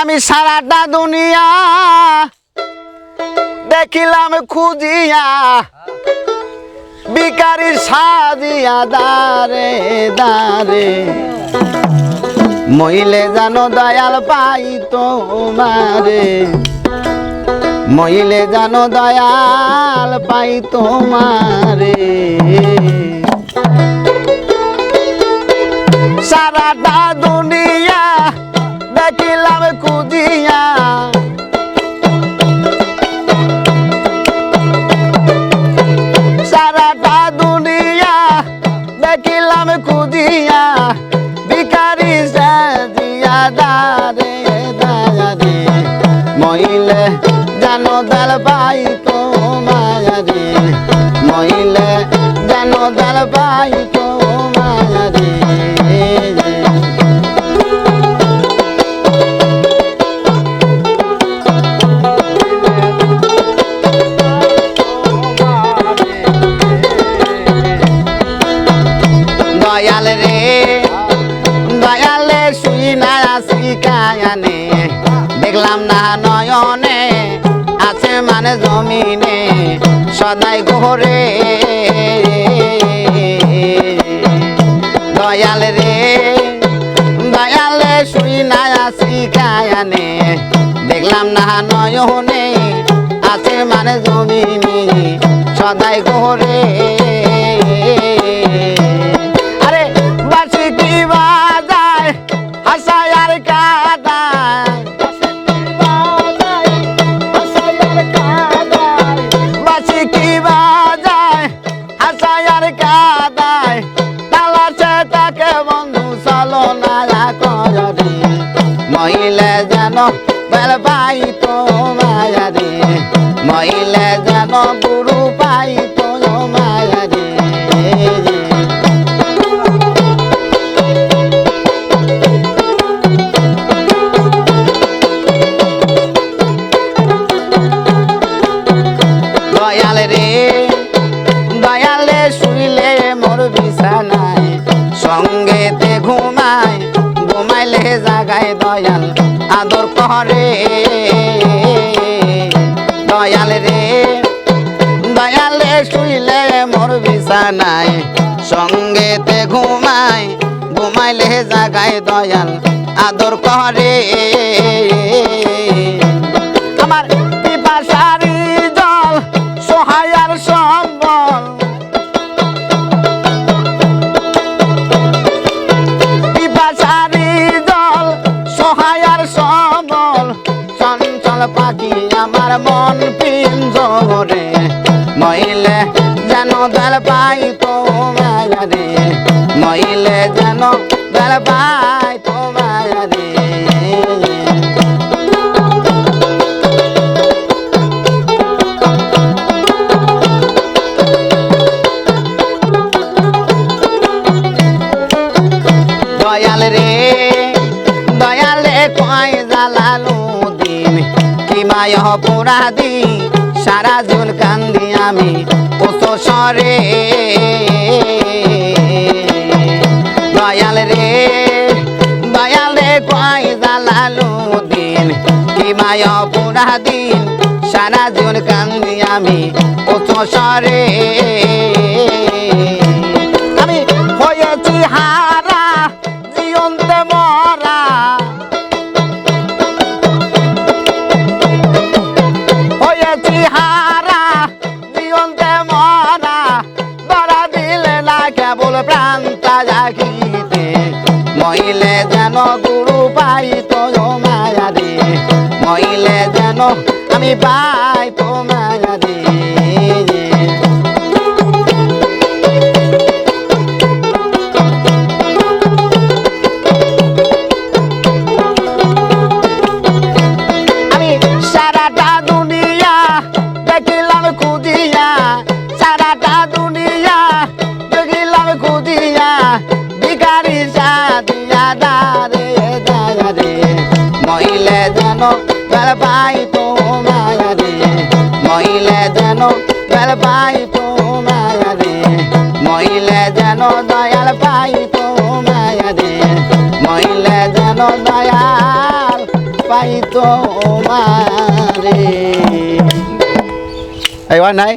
আমি সারাটা দুনিয়া দেখিলাম খুঁজিয়া। বিকারি সাজিয়া দারে দারে। মহিলে জানো দয়াল পাই তোমারে। মহিলে জানো দয়াল পাই তোমারে। সারাটা দুনিয়া দুনিয়া, দেখিলাম কুদিয়া ভিকারি সাজিয়া দারে দারে মহিলে, জানো দাল পাই তো মায়ারে। মহিলে, জানো দাল পাই তো মায়ারে। দেখলাম না নয়নে, আছে মানে জমিনে, সদাই ঘরে। দয়াল রে, দয়ালে শুই না আসি কায়ানে দেখলাম না নয়নে, আছে মানে জমিনে, সদাই ঘরে। যেন বেল পাই তো মায়ারে মহিলে যেন গুরু পাই তো মায়ারে দয়াল রে, দয়ালে শুইলে মোর বিছানায় আদর করে দয়াল রে, দয়ালে শুইলে মোর বিছানায়। সঙ্গেতে ঘুমায়, ঘুমাইলে জাগায় দয়াল, আদর করে চঞ্চল পাখি আমার মন পিঞ্জরে মহিলে যেন দল পাই তো মায়ারে মহিলে যেন দল পাই তো মায়ারে দয়াল রে, দয়ালে কয় দিন কি মায় পুরা দিন সারা জুন কান্দি আমি ওসো সরে দয়াল রে দয়াল রে, কয় জালালু দিন। কি মায় পুরা দিন সারা জুন কান্দি আমি ওসো সরে কেবল প্রান্তা জাগিতে মহিলে যেন গুরু পাই তো মায়ারে মহিলে যেন আমি পাই তো মায়ারে। বেল পাই তো মহিলা যেন দয়াল পাই তো মায়ারে মহিলে যেন দয়াল পাই তোমারে হয় নাই?